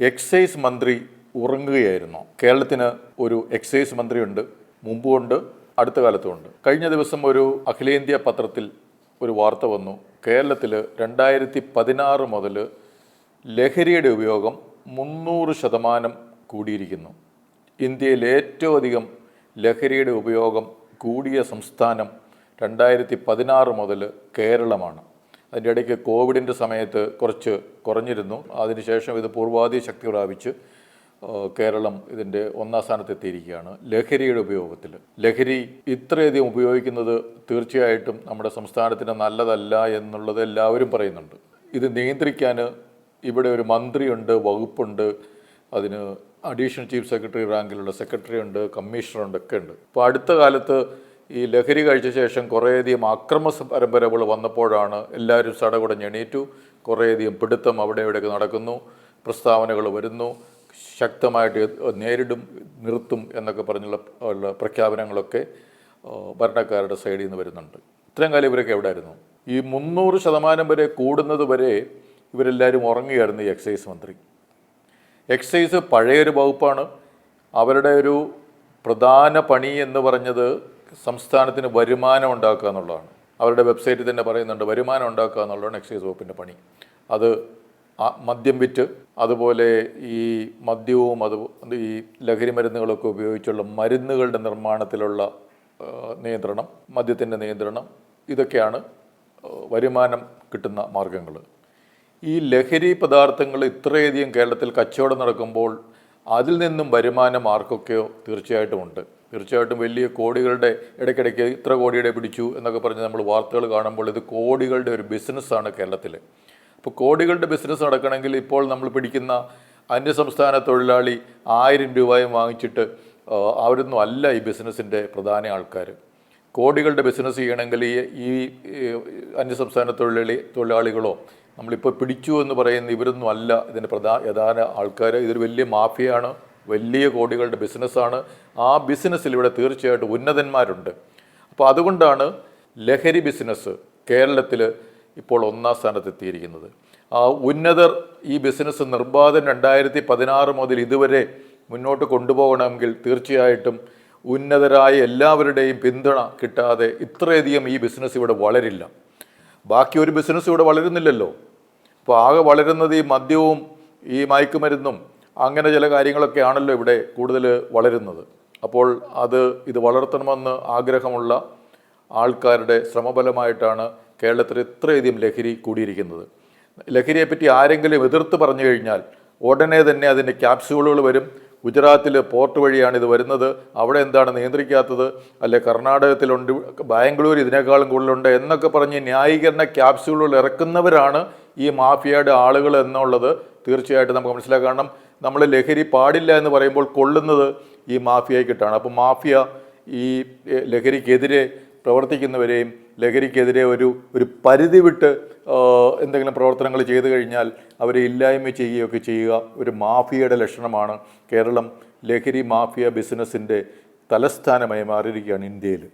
Excise മന്ത്രി ഉറങ്ങുകയായിരുന്നു. കേരളത്തിന് ഒരു എക്സൈസ് മന്ത്രിയുണ്ട് മുമ്പുമുണ്ട് അടുത്ത കാലത്തുമുണ്ട്. കഴിഞ്ഞ ദിവസം ഒരു അഖിലേന്ത്യാ പത്രത്തിൽ ഒരു വാർത്ത വന്നു. കേരളത്തിൽ രണ്ടായിരത്തി പതിനാറ് മുതൽ ലഹരിയുടെ ഉപയോഗം മുന്നൂറ് ശതമാനം കൂടിയിരിക്കുന്നു. ഇന്ത്യയിൽ ഏറ്റവും അധികം ലഹരിയുടെ ഉപയോഗം കൂടിയ സംസ്ഥാനം രണ്ടായിരത്തി പതിനാറ് മുതൽ കേരളമാണ്. അതിന്റെ ഇടയ്ക്ക് കോവിഡിന്റെ സമയത്ത് കുറച്ച് കുറഞ്ഞിരുന്നു. അതിനുശേഷം ഇത് പൂർവാധി ശക്തി പ്രാപിച്ച് കേരളം ഇതിന്റെ ഒന്നാം സ്ഥാനത്തെത്തിയിരിക്കുകയാണ്. ലഹരിയുടെ ഉപയോഗത്തിൽ. ലഹരി ഇത്രയധികം ഉപയോഗിക്കുന്നത് തീർച്ചയായിട്ടും നമ്മുടെ സംസ്ഥാനത്തിന് നല്ലതല്ല എന്നുള്ളത് എല്ലാവരും പറയുന്നുണ്ട്. ഇത് നിയന്ത്രിക്കാൻ ഇവിടെ ഒരു മന്ത്രിയുണ്ട് വകുപ്പുണ്ട് അതിന് അഡീഷണൽ ചീഫ് സെക്രട്ടറി റാങ്കിലുള്ള സെക്രട്ടറി ഉണ്ട് കമ്മീഷണർ ഉണ്ട് ഒക്കെ ഉണ്ട്. അപ്പോൾ അടുത്ത കാലത്ത് ഈ ലഹരി കഴിച്ച ശേഷം കുറേയധികം അക്രമ പരമ്പരകൾ വന്നപ്പോഴാണ് എല്ലാവരും സടകുടഞ്ഞ് എണീറ്റു. കുറേയധികം പിടുത്തം അവിടെ ഇവിടെയൊക്കെ നടക്കുന്നു. പ്രസ്താവനകൾ വരുന്നു. ശക്തമായിട്ട് നേരിടും നിർത്തും എന്നൊക്കെ പറഞ്ഞുള്ള പ്രഖ്യാപനങ്ങളൊക്കെ ഭരണക്കാരുടെ സൈഡിൽ നിന്ന് വരുന്നുണ്ട്. ഇത്രയും കാലം ഇവരൊക്കെ എവിടെ ആയിരുന്നു ഈ മുന്നൂറ് ശതമാനം വരെ കൂടുന്നത് വരെ ഇവരെല്ലാവരും ഉറങ്ങുകയായിരുന്നു ഈ എക്സൈസ് മന്ത്രി. എക്സൈസ് പഴയൊരു വകുപ്പാണ്. അവരുടെ ഒരു പ്രധാന പണി എന്ന് പറഞ്ഞത് സംസ്ഥാനത്തിന് വരുമാനം ഉണ്ടാക്കുക എന്നുള്ളതാണ്. അവരുടെ വെബ്സൈറ്റിൽ തന്നെ പറയുന്നുണ്ട് വരുമാനം ഉണ്ടാക്കുക എന്നുള്ളതാണ് എക്സൈസ് വകുപ്പിന്റെ പണി. അത് മദ്യം വിറ്റ് അതുപോലെ ഈ മദ്യവും അത് ഈ ലഹരി മരുന്നുകളൊക്കെ ഉപയോഗിച്ചുള്ള മരുന്നുകളുടെ നിർമ്മാണത്തിലുള്ള നിയന്ത്രണം മദ്യത്തിന്റെ നിയന്ത്രണം ഇതൊക്കെയാണ് വരുമാനം കിട്ടുന്ന മാർഗങ്ങൾ. ഈ ലഹരി പദാർത്ഥങ്ങൾ ഇത്രയധികം കേരളത്തിൽ കച്ചവടം നടക്കുമ്പോൾ അതിൽ നിന്നും വരുമാനം ആർക്കൊക്കെയോ തീർച്ചയായിട്ടും ഉണ്ട്. തീർച്ചയായിട്ടും വലിയ കോടികളുടെ ഇടയ്ക്കിടയ്ക്ക് ഇത്ര കോടിയുടെ പിടിച്ചു എന്നൊക്കെ പറഞ്ഞ് നമ്മൾ വാർത്തകൾ കാണുമ്പോൾ ഇത് കോടികളുടെ ഒരു ബിസിനസ്സാണ് കേരളത്തിൽ അപ്പോൾ കോടികളുടെ ബിസിനസ് നടക്കണമെങ്കിൽ ഇപ്പോൾ നമ്മൾ പിടിക്കുന്ന അന്യസംസ്ഥാന തൊഴിലാളി ആയിരം രൂപയും വാങ്ങിച്ചിട്ട് അവരൊന്നും അല്ല ഈ ബിസിനസ്സിന്റെ പ്രധാന ആൾക്കാർ കോടികളുടെ ബിസിനസ് ചെയ്യണമെങ്കിൽ ഈ അന്യസംസ്ഥാന തൊഴിലാളി തൊഴിലാളികളോ നമ്മളിപ്പോൾ പിടിച്ചു എന്ന് പറയുന്ന ഇവരൊന്നും അല്ല. ഇതിന്റെ പ്രധാന യഥാന ആൾക്കാർ ഇതൊരു വലിയ മാഫിയാണ്. വലിയ കോടികളുടെ ബിസിനസ്സാണ്. ആ ബിസിനസ്സിൽ ഇവിടെ തീർച്ചയായിട്ടും ഉന്നതന്മാരുണ്ട്. അപ്പോൾ അതുകൊണ്ടാണ് ലഹരി ബിസിനസ് കേരളത്തിൽ ഇപ്പോൾ ഒന്നാം സ്ഥാനത്തെത്തിയിരിക്കുന്നത്. ആ ഉന്നതർ ഈ ബിസിനസ് നിർബാധം രണ്ടായിരത്തി പതിനാറ് മുതൽ ഇതുവരെ മുന്നോട്ട് കൊണ്ടുപോകണമെങ്കിൽ തീർച്ചയായിട്ടും ഉന്നതരായ എല്ലാവരുടെയും പിന്തുണ കിട്ടാതെ ഇത്രയധികം ഈ ബിസിനസ് ഇവിടെ വളരില്ല. ബാക്കി ഒരു ബിസിനസ് ഇവിടെ വളരുന്നില്ലല്ലോ. അപ്പോൾ ആകെ വളരുന്നത് ഈ മദ്യവും ഈ മയക്കുമരുന്നും അങ്ങനെ ചില കാര്യങ്ങളൊക്കെ ആണല്ലോ ഇവിടെ കൂടുതൽ വളരുന്നത്. അപ്പോൾ അത് ഇത് വളർത്തണമെന്ന് ആഗ്രഹമുള്ള ആൾക്കാരുടെ ശ്രമഫലമായിട്ടാണ് കേരളത്തിൽ ഇത്രയധികം ലഹരി കൂടിയിരിക്കുന്നത്. ലഹരിയെപ്പറ്റി ആരെങ്കിലും എതിർത്ത് പറഞ്ഞു കഴിഞ്ഞാൽ ഉടനെ തന്നെ അതിന്റെ ക്യാപ്സ്യൂളുകൾ വരും. ഗുജറാത്തിൽ പോർട്ട് വഴിയാണ് ഇത് വരുന്നത്. അവിടെ എന്താണ് നിയന്ത്രിക്കാത്തത്? അല്ലെ കർണാടകത്തിലുണ്ട് ബാംഗ്ലൂർ ഇതിനേക്കാളും കൂടുതലുണ്ട് എന്നൊക്കെ പറഞ്ഞ് ന്യായീകരണ ക്യാപ്സ്യൂളുകൾ ഇറക്കുന്നവരാണ് ഈ മാഫിയയുടെ ആളുകൾ എന്നുള്ളത് തീർച്ചയായിട്ടും നമുക്ക് മനസ്സിലാക്കാം. കാരണം നമ്മൾ ലഹരി പാടില്ല എന്ന് പറയുമ്പോൾ കൊള്ളുന്നത് ഈ മാഫിയയ്ക്കിട്ടാണ്. അപ്പോൾ മാഫിയ ഈ ലഹരിക്കെതിരെ പ്രവർത്തിക്കുന്നവരെയും ലഹരിക്കെതിരെ ഒരു ഒരു പരിധി വിട്ട് എന്തെങ്കിലും പ്രവർത്തനങ്ങൾ ചെയ്തു കഴിഞ്ഞാൽ അവരെ ഇല്ലായ്മ ചെയ്യുകയൊക്കെ ചെയ്യുക ഒരു മാഫിയയുടെ ലക്ഷണമാണ്. കേരളം ലഹരി മാഫിയ ബിസിനസ്സിന്റെ തലസ്ഥാനമായി മാറിയിരിക്കുകയാണ് ഇന്ത്യയിൽ.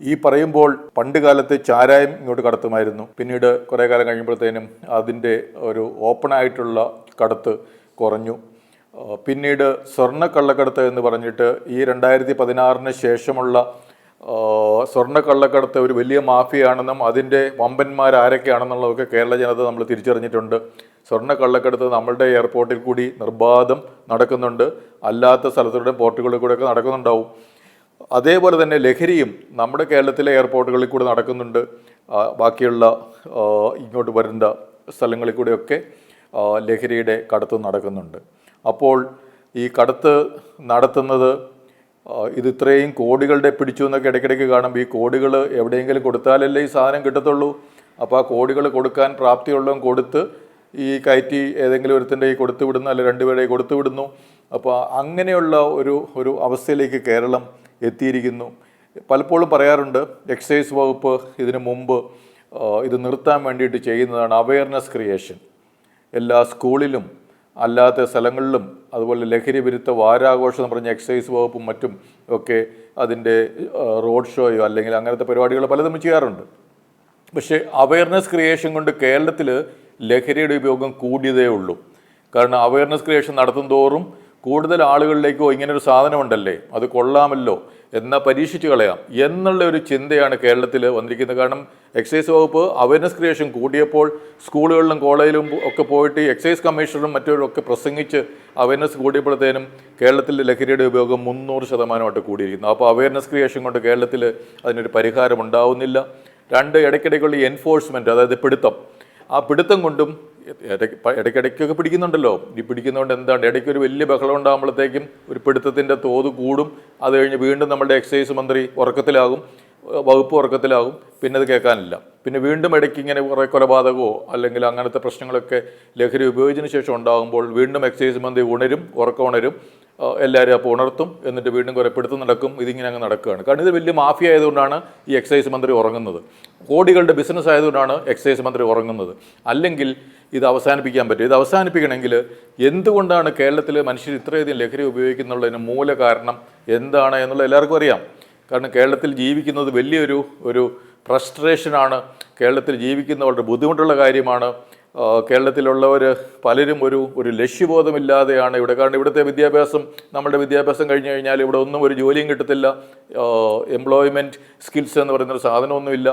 ഈ പറയുമ്പോൾ പണ്ട് കാലത്ത് ചാരായം ഇങ്ങോട്ട് കടത്തുമായിരുന്നു. പിന്നീട് കുറേ കാലം കഴിയുമ്പോഴത്തേനും അതിന്റെ ഒരു ഓപ്പൺ ആയിട്ടുള്ള കടത്ത് കുറഞ്ഞു. പിന്നീട് സ്വർണ കള്ളക്കടത്ത് എന്ന് പറഞ്ഞിട്ട് ഈ രണ്ടായിരത്തി പതിനാറിന് ശേഷമുള്ള ആ, സ്വർണ കള്ളക്കടത്ത് ഒരു വലിയ മാഫിയാണെന്നും അതിന്റെ വമ്പന്മാർ ആരൊക്കെയാണെന്നുള്ളതൊക്കെ കേരള ജനത നമ്മൾ തിരിച്ചറിഞ്ഞിട്ടുണ്ട്. സ്വർണ കള്ളക്കടത്ത് നമ്മളുടെ എയർപോർട്ടിൽ കൂടി നിർബാധം നടക്കുന്നുണ്ട്. അല്ലാത്ത സ്ഥലത്തൂടെ പോർട്ടുകളിൽ കൂടെയൊക്കെ നടക്കുന്നുണ്ടാവും. അതേപോലെ തന്നെ ലഹരിയും നമ്മുടെ കേരളത്തിലെ എയർപോർട്ടുകളിൽ കൂടെ നടക്കുന്നുണ്ട്. ബാക്കിയുള്ള ഇങ്ങോട്ട് വരുന്ന സ്ഥലങ്ങളിൽ കൂടെയൊക്കെ ലഹരിയുടെ കടത്ത് നടക്കുന്നുണ്ട്. അപ്പോൾ ഈ കടത്ത് നടത്തുന്നത് ഇത് ഇത്രയും കോടികളുടെ പിടിച്ചു എന്നൊക്കെ ഇടയ്ക്കിടയ്ക്ക് കാണുമ്പോൾ ഈ കോടികൾ എവിടെയെങ്കിലും കൊടുത്താലല്ലേ ഈ സാധനം കിട്ടത്തുള്ളൂ. അപ്പോൾ ആ കോടികൾ കൊടുക്കാൻ പ്രാപ്തിയുള്ളവൻ കൊടുത്ത് ഈ കയറ്റി ഏതെങ്കിലും ഒരുത്തിന്റെ ഈ കൊടുത്തു വിടുന്നു അല്ലെങ്കിൽ രണ്ടുപേരുടെ കൈ കൊടുത്തു വിടുന്നു. അപ്പോൾ അങ്ങനെയുള്ള ഒരു ഒരു അവസ്ഥയിലേക്ക് കേരളം എത്തിയിരിക്കുന്നു. പലപ്പോഴും പറയാറുണ്ട് എക്സൈസ് വകുപ്പ് ഇതിനു മുമ്പ് ഇത് നിർത്താൻ വേണ്ടിയിട്ട് ചെയ്യുന്നതാണ് അവയർനെസ് ക്രിയേഷൻ എല്ലാ സ്കൂളിലും അല്ലാത്ത സ്ഥലങ്ങളിലും അതുപോലെ ലഹരി വിരുദ്ധ വാരാഘോഷം എന്ന് പറഞ്ഞ എക്സൈസ് വകുപ്പും മറ്റും ഒക്കെ അതിന്റെ റോഡ് ഷോയോ അല്ലെങ്കിൽ അങ്ങനത്തെ പരിപാടികൾ പലതും ചെയ്യാറുണ്ട്. പക്ഷേ അവയർനെസ് ക്രിയേഷൻ കൊണ്ട് കേരളത്തിൽ ലഹരിയുടെ ഉപയോഗം കൂടിയതേ ഉള്ളൂ. കാരണം അവയർനെസ് ക്രിയേഷൻ നടത്തും തോറും കൂടുതൽ ആളുകളിലേക്കോ ഇങ്ങനെ ഒരു സാധനമുണ്ടല്ലേ? അത് കൊള്ളാമല്ലോ. എന്ന പരീക്ഷിച്ച് കളയാം. എന്നുള്ള ഒരു ചിന്തയാണ് കേരളത്തിൽ വന്നിരിക്കുന്നത്. കാരണം എക്സൈസ് വകുപ്പ് അവയർനെസ് ക്രിയേഷൻ കൂടിയപ്പോൾ സ്കൂളുകളിലും കോളേജിലും ഒക്കെ പോയിട്ട് എക്സൈസ് കമ്മീഷണറും മറ്റവരും ഒക്കെ പ്രസംഗിച്ച് അവയർനെസ് കൂടിയപ്പോഴത്തേനും കേരളത്തിൽ ലഹരിയുടെ ഉപയോഗം മുന്നൂറ് ശതമാനമായിട്ട് കൂടിയിരിക്കുന്നു. അപ്പോൾ അവയർനെസ് ക്രിയേഷൻ കൊണ്ട് കേരളത്തിൽ അതിനൊരു പരിഹാരം ഉണ്ടാവുന്നില്ല. രണ്ട് ഇടയ്ക്കിടയ്ക്കുള്ള എൻഫോഴ്സ്മെന്റ് അതായത് പിടുത്തം ആ പിടുത്തം കൊണ്ടും ഇടയ്ക്കിടയ്ക്കൊക്കെ പിടിക്കുന്നുണ്ടല്ലോ. ഈ പിടിക്കുന്നതുകൊണ്ട് എന്താണ്? ഇടയ്ക്ക് ഒരു വലിയ ബഹളം ഉണ്ടാകുമ്പോഴത്തേക്കും ഒരു പിടുത്തത്തിന്റെ തോത് കൂടും. അത് കഴിഞ്ഞ് വീണ്ടും നമ്മുടെ എക്സൈസ് മന്ത്രി ഉറക്കത്തിലാകും. വകുപ്പ് ഉറക്കത്തിലാകും. പിന്നെ അത് കേൾക്കാനില്ല. പിന്നെ വീണ്ടും ഇടയ്ക്ക് ഇങ്ങനെ കുറേ കൊലപാതകമോ അല്ലെങ്കിൽ അങ്ങനത്തെ പ്രശ്നങ്ങളൊക്കെ ലഹരി ഉപയോഗിച്ചതിന് ശേഷം ഉണ്ടാകുമ്പോൾ വീണ്ടും എക്സൈസ് മന്ത്രി ഉണരും ഉറക്കം ഉണരും. എല്ലാവരും അപ്പോൾ ഉണർത്തും എന്നിട്ട് വീണ്ടും കുറേ പിടുത്തം നടക്കും. ഇതിങ്ങനെ അങ്ങ് നടക്കുകയാണ്. കാരണം ഇത് വലിയ മാഫിയ ആയതുകൊണ്ടാണ് ഈ എക്സൈസ് മന്ത്രി ഉറങ്ങുന്നത്. കോടികളുടെ ബിസിനസ് ആയതുകൊണ്ടാണ് എക്സൈസ് മന്ത്രി ഉറങ്ങുന്നത്. അല്ലെങ്കിൽ ഇത് അവസാനിപ്പിക്കാൻ പറ്റും. ഇത് അവസാനിപ്പിക്കണമെങ്കിൽ എന്തുകൊണ്ടാണ് കേരളത്തിൽ മനുഷ്യർ ഇത്രയധികം ലഹരി ഉപയോഗിക്കുന്നുള്ളതിന് മൂല കാരണം എന്താണ് എന്നുള്ള എല്ലാവർക്കും അറിയാം. കാരണം കേരളത്തിൽ ജീവിക്കുന്നത് വലിയൊരു ഒരു ഫ്രസ്ട്രേഷനാണ് കേരളത്തിൽ ജീവിക്കുന്ന വളരെ ബുദ്ധിമുട്ടുള്ള കാര്യമാണ്. കേരളത്തിലുള്ളവർ പലരും ഒരു ഒരു ലക്ഷ്യബോധമില്ലാതെയാണ് ഇവിടെ. കാരണം ഇവിടുത്തെ വിദ്യാഭ്യാസം നമ്മുടെ വിദ്യാഭ്യാസം കഴിഞ്ഞു കഴിഞ്ഞാൽ ഇവിടെ ഒന്നും ഒരു ജോലിയും കിട്ടത്തില്ല. എംപ്ലോയ്മെന്റ് സ്കിൽസ് എന്ന് പറയുന്നൊരു സാധനമൊന്നുമില്ല.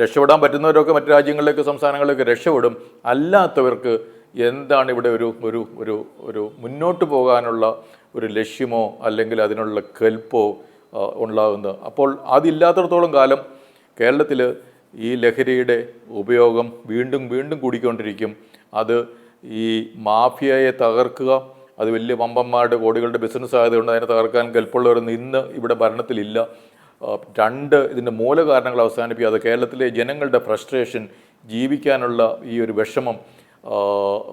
രക്ഷപ്പെടാൻ പറ്റുന്നവരൊക്കെ മറ്റു രാജ്യങ്ങളിലേക്ക് സംസ്ഥാനങ്ങളിലേക്ക് രക്ഷപ്പെടും. അല്ലാത്തവർക്ക് എന്താണ് ഇവിടെ ഒരു ഒരു ഒരു ഒരു മുന്നോട്ട് പോകാനുള്ള ഒരു ലക്ഷ്യമോ അല്ലെങ്കിൽ അതിനുള്ള കെൽപ്പോ ഉണ്ടാകുന്നത്? അപ്പോൾ അതില്ലാത്തടത്തോളം കാലം കേരളത്തിൽ ഈ ലഹരിയുടെ ഉപയോഗം വീണ്ടും വീണ്ടും കൂടിക്കൊണ്ടിരിക്കും. അത് ഈ മാഫിയയെ തകർക്കുക അത് വലിയ വമ്പന്മാരുടെ കോടികളുടെ ബിസിനസ് ആയതുകൊണ്ട് അതിനെ തകർക്കാൻ കെൽപ്പുള്ളവരൊന്നും ഇന്ന് ഇവിടെ ഭരണത്തിലില്ല. രണ്ട് ഇതിന്റെ മൂലകാരണങ്ങൾ അത് കേരളത്തിലെ ജനങ്ങളുടെ ഫ്രസ്ട്രേഷൻ ജീവിക്കാനുള്ള ഈ ഒരു വിഷമം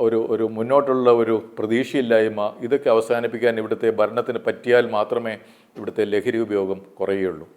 ഒരു ഒരു മുന്നോട്ടുള്ള ഒരു പ്രതീക്ഷയില്ലായ്മ ഇതൊക്കെ അവസാനിപ്പിക്കാൻ ഇവിടുത്തെ ഭരണത്തിന് പറ്റിയാൽ മാത്രമേ ഇവിടുത്തെ ലഹരി ഉപയോഗം കുറയുകയുള്ളൂ.